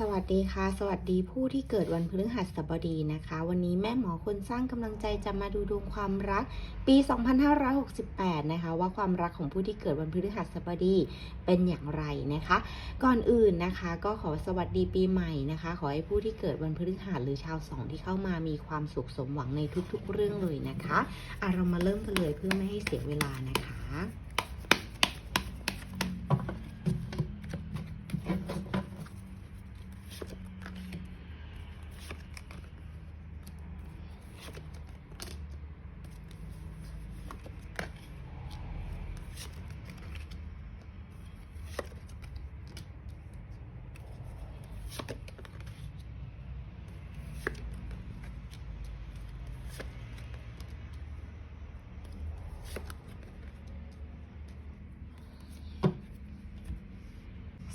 สวัสดีค่ะ สวัสดีผู้ที่เกิดวันพฤหัสบดีนะคะ วันนี้แม่หมอคนสร้างกำลังใจจะมาดูดวงความรัก ปี 2568 นะคะ ว่าความรักของผู้ที่เกิดวันพฤหัสบดีเป็นอย่างไรนะคะ ก่อนอื่นนะคะ ก็ขอสวัสดีปีใหม่นะคะ ขอให้ผู้ที่เกิดวันพฤหัสหรือชาวสองที่เข้ามามีความสุขสมหวังในทุกๆ เรื่องเลยนะคะอะเรามาเริ่มกันเลยเพื่อไม่ให้เสียเวลานะคะ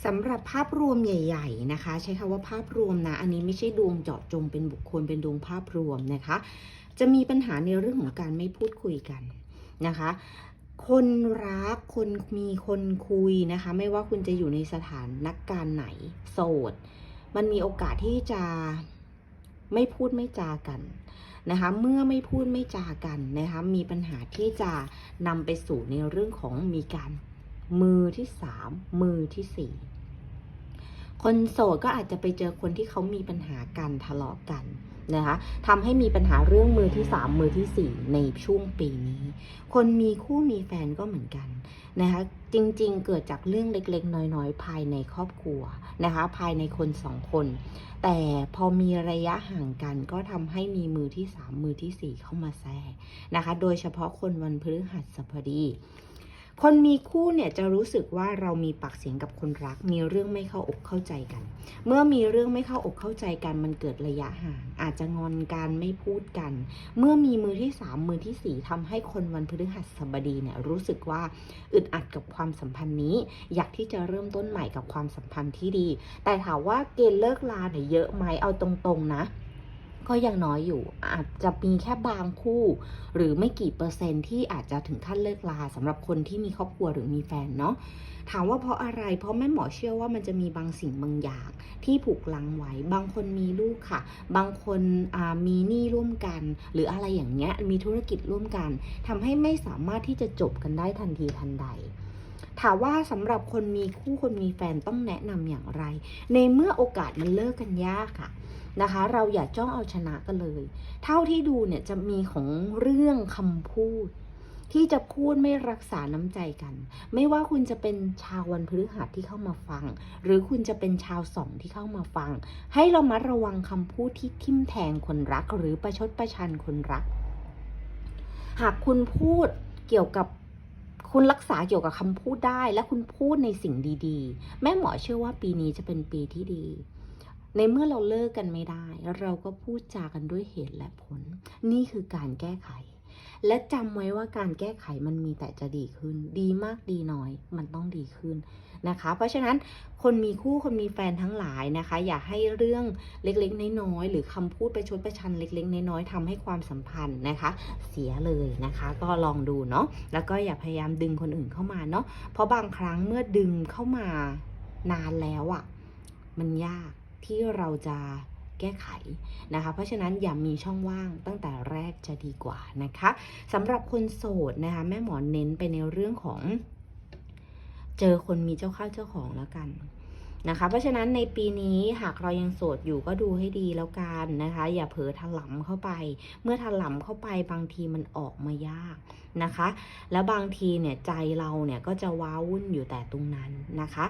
สำหรับภาพรวมใหญ่ ๆ นะคะ ใช้คำว่าภาพรวมนะ อันนี้ไม่ใช่ดวงเจาะจงเป็นบุคคลเป็นดวงภาพรวมนะคะ จะมีปัญหาในเรื่องของการไม่พูดคุยกันนะคะ คนรักคนมีคนคุยนะคะ ไม่ว่าคุณจะอยู่ในสถานนักการไหนโสด มันมีโอกาสที่จะไม่พูดไม่จากันนะคะ เมื่อไม่พูดไม่จากันนะคะ มีปัญหาที่จะนำไปสู่ในเรื่องของมีการ มือที่สามมือที่สี่คนโสดก็อาจจะไปเจอคนที่เขามีปัญหากันทะเลาะกันนะคะทำให้มีปัญหาเรื่องมือที่สามมือที่สี่ในช่วงปีนี้ คนมีคู่มีแฟนก็เหมือนกันนะคะจริงๆ เกิดจากเรื่องเล็กๆ น้อยๆ ภายในครอบครัวนะคะภายในคนสองคน แต่พอมีระยะห่างกันก็ทำให้มีมือที่สามมือที่สี่เข้ามาแทรกนะคะโดยเฉพาะคนวันพฤหัสบดี คนมีคู่เนี่ยจะรู้สึกว่าเรามีปากเสียงกับคนรัก มีเรื่องไม่เข้าอกเข้าใจกัน เมื่อมีเรื่องไม่เข้าอกเข้าใจกัน มันเกิดระยะห่าง อาจจะงอนกันไม่พูดกัน เมื่อมีมือที่สามมือที่สี่ทำให้คนวันพฤหัสบดีเนี่ยรู้สึกว่าอึดอัดกับความสัมพันธ์นี้ อยากที่จะเริ่มต้นใหม่กับความสัมพันธ์ที่ดี แต่ถามว่าเกณฑ์เลิกลาเนี่ยเยอะไหมเอาตรงๆนะ ก็ยังน้อยอยู่ อาจจะมีแค่บางคู่ หรือไม่กี่เปอร์เซ็นต์ที่อาจจะถึงขั้นเลิกลาสำหรับคนที่มีครอบครัวหรือมีแฟนเนาะถามว่าเพราะอะไร เพราะแม่หมอเชื่อว่ามันจะมีบางสิ่งบางอย่าง ที่ผูกลังไว้ บางคนมีลูกค่ะ บางคนมีหนี้ร่วมกัน หรืออะไรอย่างเงี้ย มีธุรกิจร่วมกันทำให้ไม่สามารถที่จะจบกันได้ทันทีทันใด ถามว่าสำหรับคนมีคู่คนมีแฟนต้องแนะนำอย่างไร ในเมื่อโอกาสมันเลิกกันยากค่ะ นะคะ เราอย่าจ้องเอาชนะกันเลย เท่าที่ดูเนี่ยจะมีของเรื่องคำพูด ที่จะพูดไม่รักษาน้ำใจกัน ไม่ว่าคุณจะเป็นชาววันพฤหัสที่เข้ามาฟัง หรือคุณจะเป็นชาวสองที่เข้ามาฟัง ให้เรามาระวังคำพูดที่ทิ่มแทงคนรัก หรือประชดประชันคนรัก หากคุณพูดเกี่ยวกับคุณรักษาเกี่ยวกับคำพูดได้และคุณพูดในสิ่งดีๆ แม่หมอเชื่อว่าปีนี้จะเป็นปีที่ดี ในเมื่อเราเลิกกันไม่ได้ เราก็พูดจากันด้วยเหตุและผล นี่คือการแก้ไข และจำไว้ว่าการแก้ไขมันมีแต่จะดีขึ้น ดีมากดีน้อยมันต้องดีขึ้นนะคะ เพราะฉะนั้นคนมีคู่คนมีแฟนทั้งหลายนะคะ อย่าให้เรื่องเล็กๆ น้อยๆหรือคำพูดไปชดประชันเล็กๆ น้อยๆทำให้ความสัมพันธ์นะคะ เสียเลยนะคะ ก็ลองดูเนาะแล้วก็อย่าพยายามดึงคนอื่นเข้ามาเนาะเพราะบางครั้งเมื่อดึงเข้ามานานแล้วอะ่ะมันยาก ที่เราจะแก้ไขนะคะ เพราะฉะนั้นอย่ามีช่องว่างตั้งแต่แรกจะดีกว่านะคะสำหรับคนโสดนะคะแม่หมอเน้นไปในเรื่องของ เจอคนมีเจ้าข้าเจ้าของแล้วกันนะคะ เพราะฉะนั้นในปีนี้หากเรายังโสดอยู่ก็ดูให้ดีแล้วกันนะคะ อย่าเผลอถลำเข้าไป เมื่อถลำเข้าไปบางทีมันออกมายากนะคะ แล้วบางทีเนี่ยใจเราเนี่ยก็จะว้าวุ่นอยู่แต่ตรงนั้นนะคะ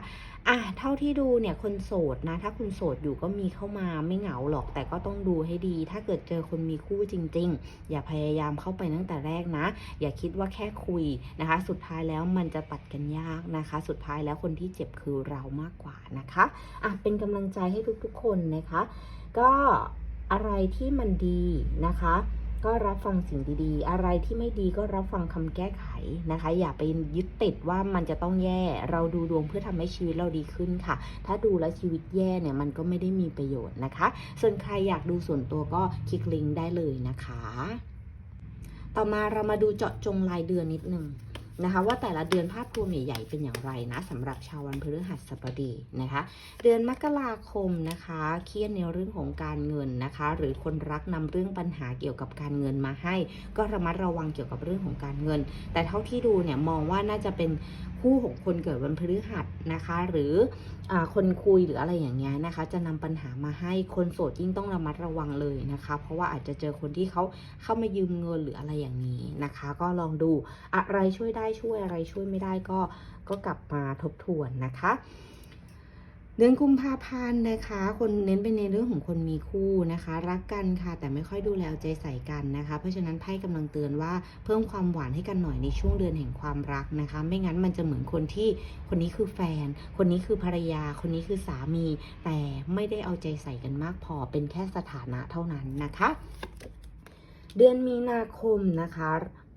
อะเท่าที่ดูเนี่ยคนโสดนะ ถ้าคุณโสดอยู่ก็มีเข้ามาไม่เหงาหรอก แต่ก็ต้องดูให้ดี ถ้าเกิดเจอคนมีคู่จริง ๆ อย่าพยายามเข้าไปตั้งแต่แรกนะ อย่าคิดว่าแค่คุยนะคะ สุดท้ายแล้วมันจะตัดกันยากนะคะ สุดท้ายแล้วคนที่เจ็บคือเรามากกว่านะคะอะเป็นกำลังใจให้ทุกๆคนนะคะ ก็อะไรที่มันดีนะคะ ก็รับฟังสิ่งดีๆ อะไรที่ไม่ดีก็รับฟังคำแก้ไขนะคะ อย่าไปยึดติดว่ามันจะต้องแย่ เราดูดวงเพื่อทำให้ชีวิตเราดีขึ้นค่ะ ถ้าดูแล้วชีวิตแย่เนี่ยมันก็ไม่ได้มีประโยชน์นะคะ ส่วนใครอยากดูส่วนตัวก็คลิกลิงก์ได้เลยนะคะ ต่อมาเรามาดูเจาะจงรายเดือนนิดนึง นะคะว่าแต่ละเดือนภาพรวมใหญ่ๆเป็นอย่างไรนะสำหรับชาววันพฤหัสบดีนะคะ เดือนมกราคมนะคะเครียดในเรื่องของการเงินนะคะ หรือคนรักนำเรื่องปัญหาเกี่ยวกับการเงินมาให้ ก็ระมัดระวังเกี่ยวกับเรื่องของการเงิน แต่เท่าที่ดูเนี่ยมองว่าน่าจะเป็น คู่ของคนเกิดวันพฤหัสนะคะ หรืออคนคุยหรืออะไรอย่างเงี้ยนะคะ จะนำปัญหามาให้คนโสดยิ่งต้องระมัดระวังเลยนะคะ เพราะว่าอาจจะเจอคนที่เขาเข้ามายืมเงินหรืออะไรอย่างนี้นะคะ ก็ลองดูอะไรช่วยได้ช่วยอะไรช่วยไม่ได้ก็ก็กลับมาทบทวนนะคะ เดือนกุมภาพันธ์นะคะ คนเน้นไปในเรื่องของคนมีคู่นะคะ รักกันค่ะ แต่ไม่ค่อยดูแลใจใส่กันนะคะ เพราะฉะนั้นไพ่กำลังเตือนว่าเพิ่มความหวานให้กันหน่อยในช่วงเดือนแห่งความรักนะคะ ไม่งั้นมันจะเหมือนคนที่คนนี้คือแฟน คนนี้คือภรรยา คนนี้คือสามี แต่ไม่ได้เอาใจใส่กันมากพอเป็นแค่สถานะเท่านั้นนะคะ เดือนมีนาคมนะคะ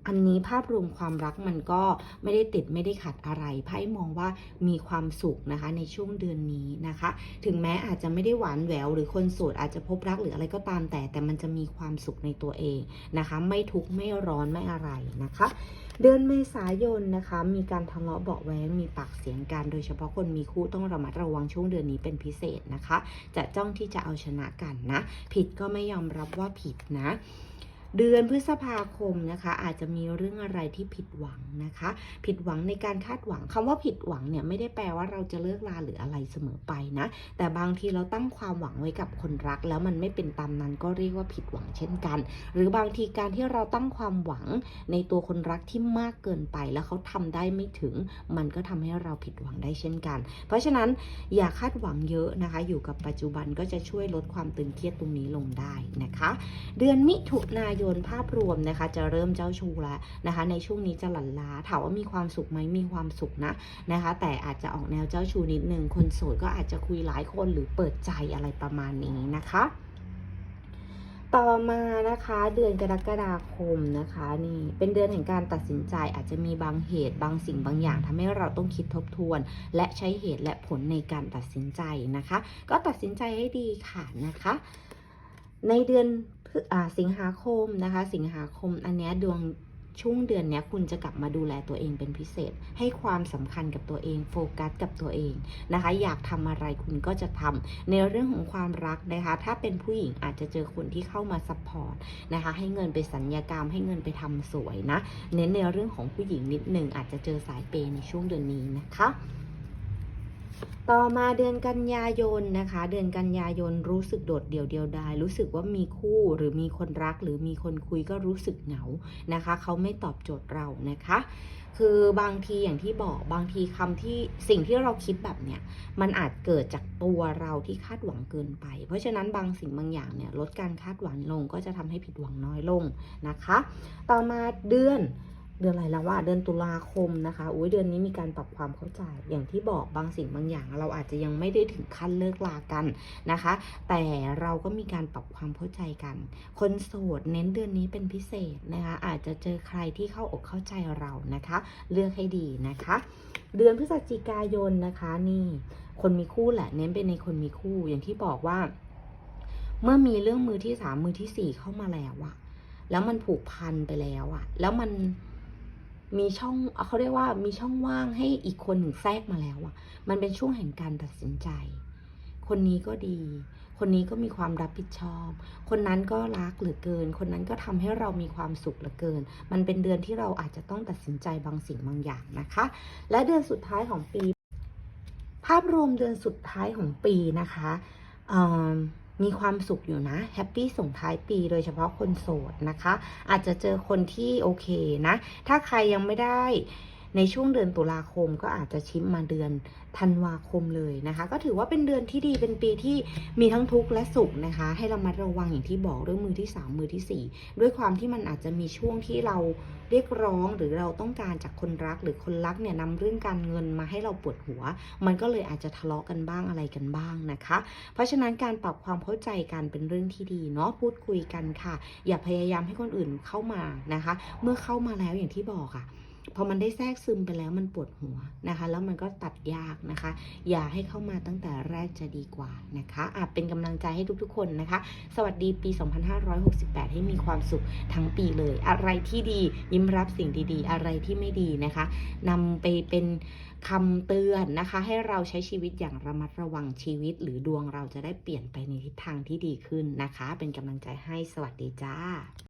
อันนี้ภาพรวมความรักมันก็ไม่ได้ติดไม่ได้ขัดอะไรไพ่มองว่ามีความสุขนะคะในช่วงเดือนนี้นะคะ ถึงแม้อาจจะไม่ได้หวานแหววหรือคนโสดอาจจะพบรักหรืออะไรก็ตามแต่ แต่มันจะมีความสุขในตัวเองนะคะ ไม่ทุกข์ไม่ร้อนไม่อะไรนะคะ เดือนเมษายนนะคะ มีการทะเลาะเบาะแว้งมีปากเสียงกัน โดยเฉพาะคนมีคู่ต้องระมัดระวังช่วงเดือนนี้เป็นพิเศษนะคะ จะจ้องที่จะเอาชนะกันนะ ผิดก็ไม่ยอมรับว่าผิดนะ เดือนพฤษภาคมนะคะ อาจจะมีเรื่องอะไรที่ผิดหวังนะคะ ผิดหวังในการคาดหวังคำว่าผิดหวังเนี่ยไม่ได้แปลว่าเราจะเลิกลาหรืออะไรเสมอไปนะ แต่บางทีเราตั้งความหวังไว้กับคนรัก แล้วมันไม่เป็นตามนั้นก็เรียกว่าผิดหวังเช่นกัน หรือบางทีการที่เราตั้งความหวังในตัวคนรักที่มากเกินไป แล้วเขาทำได้ไม่ถึง มันก็ทำให้เราผิดหวังได้เช่นกัน เพราะฉะนั้นอย่าคาดหวังเยอะนะคะ อยู่กับปัจจุบันก็จะช่วยลดความตึงเครียดตรงนี้ลงได้นะคะ เดือนมิถุนายนภาพรวมนะคะ จะเริ่มเจ้าชู้แล้วนะคะ ในช่วงนี้จะหลั่นล้าถามว่ามีความสุขไหมมีความสุขนะนะคะ แต่อาจจะออกแนวเจ้าชู้นิดนึงคนโสดก็อาจจะคุยหลายคนหรือเปิดใจอะไรประมาณนี้นะคะต่อมานะคะเดือนกรกฎาคมนะคะนี่เป็นเดือนแห่งการตัดสินใจอาจจะมีบางเหตุบางสิ่งบางอย่างทำให้เราต้องคิดทบทวน และใช้เหตุและผลในการตัดสินใจนะคะ ก็ตัดสินใจให้ดีค่ะนะคะ ในเดือนอสิงหาคมนะคะ สิงหาคมอันนี้ดวงช่วงเดือนนี้คุณจะกลับมาดูแลตัวเองเป็นพิเศษ ให้ความสำคัญกับตัวเอง โฟกัสกับตัวเองนะคะ อยากทำอะไรคุณก็จะทำในเรื่องของความรักนะคะ ถ้าเป็นผู้หญิงอาจจะเจอคนที่เข้ามาซัพพอร์ตนะคะ ให้เงินไปสัญญากรรม ให้เงินไปทำสวยนะ เน้นในเรื่องของผู้หญิงนิดหนึ่งอาจจะเจอสายเปย์ในช่วงเดือนนี้นะคะ ต่อมาเดือนกันยายนนะคะ เดือนกันยายนรู้สึกโดดเดี่ยวเดียวดายรู้สึกว่ามีคู่หรือมีคนรักหรือมีคนคุยก็รู้สึกเหงานะคะ เขาไม่ตอบโจทย์เรานะคะ คือบางทีอย่างที่บอกบางทีคำที่สิ่งที่เราคิดแบบเนี้ยมันอาจเกิดจากตัวเราที่คาดหวังเกินไป เพราะฉะนั้นบางสิ่งบางอย่างเนี่ยลดการคาดหวังลงก็จะทำให้ผิดหวังน้อยลงนะคะ ต่อมาเดือน เดือนอะไรแล้วว่าเดือนตุลาคมนะคะอุ้ยเดือนนี้มีการปรับความเข้าใจ อย่างที่บอกบางสิ่งบางอย่าง เราอาจจะยังไม่ได้ถึงขั้นเลิกลากันนะคะ แต่เราก็มีการปรับความเข้าใจกัน คนโสดเน้นเดือนนี้เป็นพิเศษนะคะ อาจจะเจอใครที่เข้าอกเข้าใจเรานะคะ เลือกให้ดีนะคะ เดือนพฤศจิกายนนะคะนี่คนมีคู่แหละเน้นเป็นในคนมีคู่อย่างที่บอกว่า เมื่อมีเรื่องมือที่สามมือที่สี่เข้ามาแล้วอะแล้วมันผูกพันไปแล้วอะแล้วมัน มีช่องเขาเรียกว่ามีช่องว่างให้อีกคนหนึ่งแทรกมาแล้วอะมันเป็นช่วงแห่งการตัดสินใจ คนนี้ก็ดี คนนี้ก็มีความรับผิดชอบ คนนั้นก็รักเหลือเกิน คนนั้นก็ทำให้เรามีความสุขเหลือเกิน มันเป็นเดือนที่เราอาจจะต้องตัดสินใจบางสิ่งบางอย่างนะคะ และเดือนสุดท้ายของปี ภาพรวมเดือนสุดท้ายของปีนะคะเอิ่ มีความสุขอยู่นะแฮปปี้ส่งท้ายปีโดยเฉพาะคนโสดนะคะ อาจจะเจอคนที่โอเคนะ ถ้าใครยังไม่ได้ ในช่วงเดือนตุลาคมก็อาจจะชิมมาเดือนธันวาคมเลยนะคะ ก็ถือว่าเป็นเดือนที่ดีเป็นปีที่มีทั้งทุกข์และสุขนะคะ ให้เรามาระวังอย่างที่บอกเรื่องมือที่สามมือที่สี่ด้วยความที่มันอาจจะมีช่วงที่เราเรียกร้องหรือเราต้องการจากคนรักหรือคนรักเนี่ยนำเรื่องการเงินมาให้เราปวดหัว มันก็เลยอาจจะทะเลาะกันบ้างอะไรกันบ้างนะคะ เพราะฉะนั้นการปรับความเข้าใจกันเป็นเรื่องที่ดีเนาะพูดคุยกันค่ะ อย่าพยายามให้คนอื่นเข้ามานะคะ เมื่อเข้ามาแล้วอย่างที่บอกอะ พอมันได้แทรกซึมไปแล้วมันปวดหัวนะคะ แล้วมันก็ตัดยากนะคะ อย่าให้เข้ามาตั้งแต่แรกจะดีกว่านะคะอะเป็นกำลังใจให้ทุกๆ คนนะคะ สวัสดีปี 2568 ให้มีความสุขทั้งปีเลย อะไรที่ดียิ้มรับสิ่งดีๆ อะไรที่ไม่ดีนะคะนำไปเป็นคำเตือนนะคะ ให้เราใช้ชีวิตอย่างระมัดระวังชีวิต หรือดวงเราจะได้เปลี่ยนไปในทิศทางที่ดีขึ้นนะคะ เป็นกำลังใจให้สวัสดีจ้า